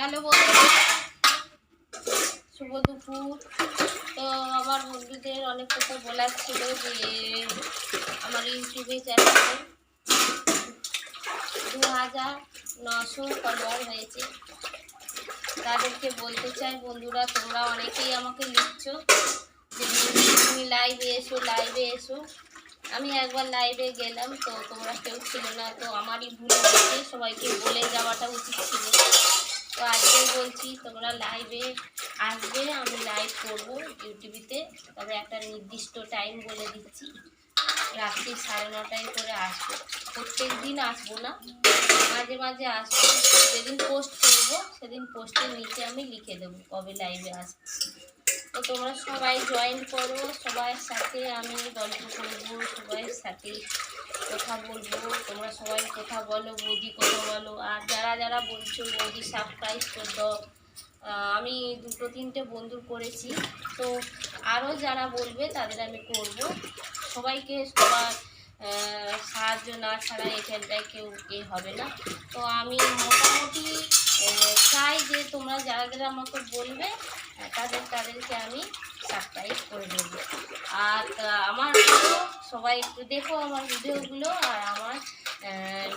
Hello বন্ধুরা শুভ দুপুর। তো আমার বন্ধুদের অনেক কথা বলার ছিল যে, আমার ইউটিউবে চ্যানেলে দু হাজার নশো ফলোয়ার হয়েছে। তাদেরকে বলতে চাই, বন্ধুরা, তোমরা অনেকেই আমাকে লিখছো যে, তুমি লাইভে এসো লাইভে এসো। আমি একবার লাইভে গেলাম, তো তোমরা কেউ ছিল না, তো আমারই ভুল হয়েছে। সবাইকে বলে যাওয়াটা উচিত ছিল। তো আজকে বলছি তোমরা লাইভে আসবে, আমি লাইভ করব ইউটিউবিতে। তবে একটা নির্দিষ্ট টাইম বলে দিচ্ছি। রাত্রি সাড়ে নটায় করে আসব। প্রত্যেক দিন আসব না। মাঝে মাঝে আসব। যেদিন পোস্ট করব, সেদিন পোস্টের নিচে আমি লিখে দেবো কবে লাইভে আসছি তো তোমরা সবাই জয়েন করো, সবার সাথে আমি গল্প করব সবার সাথে কথা বলব। তোমরা সবাই কথা বলো, বৌদি কথা বলো। আর যারা যারা বলছো, বৌদি সাবস্ক্রাইব করে দাও। আমি দুটো তিনটে বন্ধু করেছি। তো আরও যারা বলবে, তাদের আমি করব। সবাইকে সবার সাহায্য না ছাড়া এখানটায় কেউ এ হবে না। তো আমি মোটামুটি চাই যে তোমরা যারা যারা আমাকে বলবে তাদের, তাদেরকে আমি সাবস্ক্রাইব করে দেবো। আর আমার সবাই একটু দেখো আমার ভিডিওগুলো আর আমার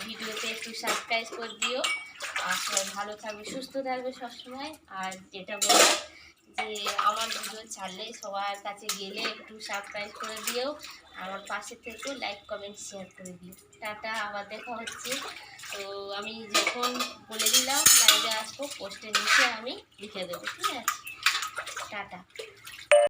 ভিডিওতে একটু সাবস্ক্রাইব করে দিও। আর সবাই ভালো থাকবে, সুস্থ থাকবে সবসময়। আর যেটা বলার, যে আমার ভিডিও ছাড়লে সবার কাছে গেলে একটু সাবস্ক্রাইব করে দিও। আমার পাশে থেকেও লাইক কমেন্ট শেয়ার করে দিও। টাটা, আবার দেখা হচ্ছে। তো আমি যখন বলে দিলাম লাইভে আসব পোস্টের নিচে আমি লিখে দেবো, ঠিক আছে? টাটা